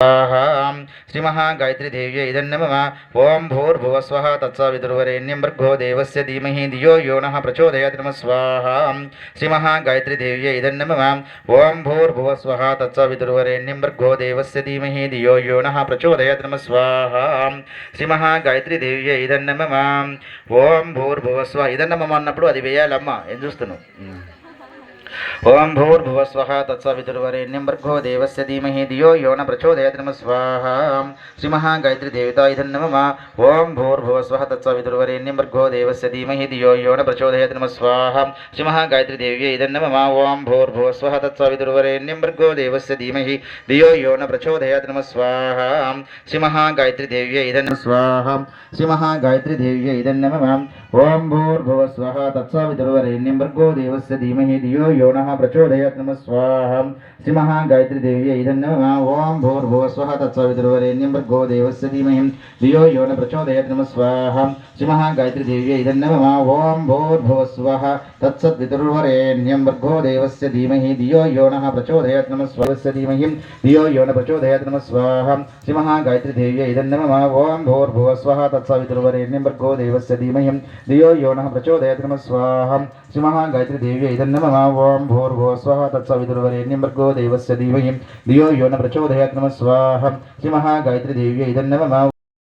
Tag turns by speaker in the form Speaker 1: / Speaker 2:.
Speaker 1: स्वाहा श्रीमहागायत्रीदेव्यै इदन्नमः ॐ भूर्भुवस्वः तत्सवितुर्वरेण्यं भर्गो देवस्य धीमहि धियो यो नः प्रचोदयात् नमः स्वाहा श्रीमहागायत्रीदेव्यै इदन्नमः ॐ भूर्भुवस्वः तत्सवितुर्वरेण्यं भर्गो देवस्य धीमहि धियो यो नः प्रचोदयात् नमः स्वाहा శ్రీమహాగాయత్రీదేవ్య ఇదన్నమమ ఓం భూర్భువస్వ ఇదన్నమమ అన్నప్పుడు అది వేయాలమ్మ ఏం చూస్తున్నావు ఓం భూర్భువస్వః తత్సవితుర్వరేణ్యం భర్గో దేవస్య ధీమహి ధియో యో న ప్రచోదయాత్ నమః స్వాహా శ్రీ మహాగాయత్రి దేవతా ఇదం నమః ఓం భూర్భువస్వః తత్సవితుర్వరేణ్యం భర్గో దేవస్య ధీమహి ధియో యో న ప్రచోదయాత్ నమః స్వాహా శ్రీ మహాగాయత్రి దేవ్య ఇదం నమః ఓం భూర్భువస్వః తత్సవితుర్వరేణ్యం భర్గో దేవస్య ధీమహి ధియో యో న ప్రచోదయాత్ నమః స్వాహా శ్రీ మహాగాయత్రి దేవ్య ఇదం స్వాహా శ్రీ మహాగాయత్రి దేవ్య ఇదం నమః ఓం భూర్భువస్వః తత్సవితుర్వరేణ్యం భర్గో దేవస్య ధీమహి ధియో यो नम नम स्वाहा श्रीमहागायत्रीदेव्यै इदं नमः ॐ भूर्भुवस्वः तत्सवितुर्वरेण्यं भर्गो देवस्य धीमहि धियो यो न नम स्वाहा श्रीमहागायत्रीदेव्यै इदं नमः ॐ देवस्य धीमहि। धियो यो नम स्वस्य धीमहि धियो यो न प्रचोदयत् नम स्वाहा श्रीमहागायत्रीदेव्यै देवस्य धीमहि धियो यो नम ఓం భూర్భో స్వహ తత్సవితుర్వరేణ్యమృగో దేవస్య ధీమహి ధియో యో న ప్రచోదయాత్మ స్వాహం శ్రీ మహాగాయత్రి దేవ్య ఇదన్నవ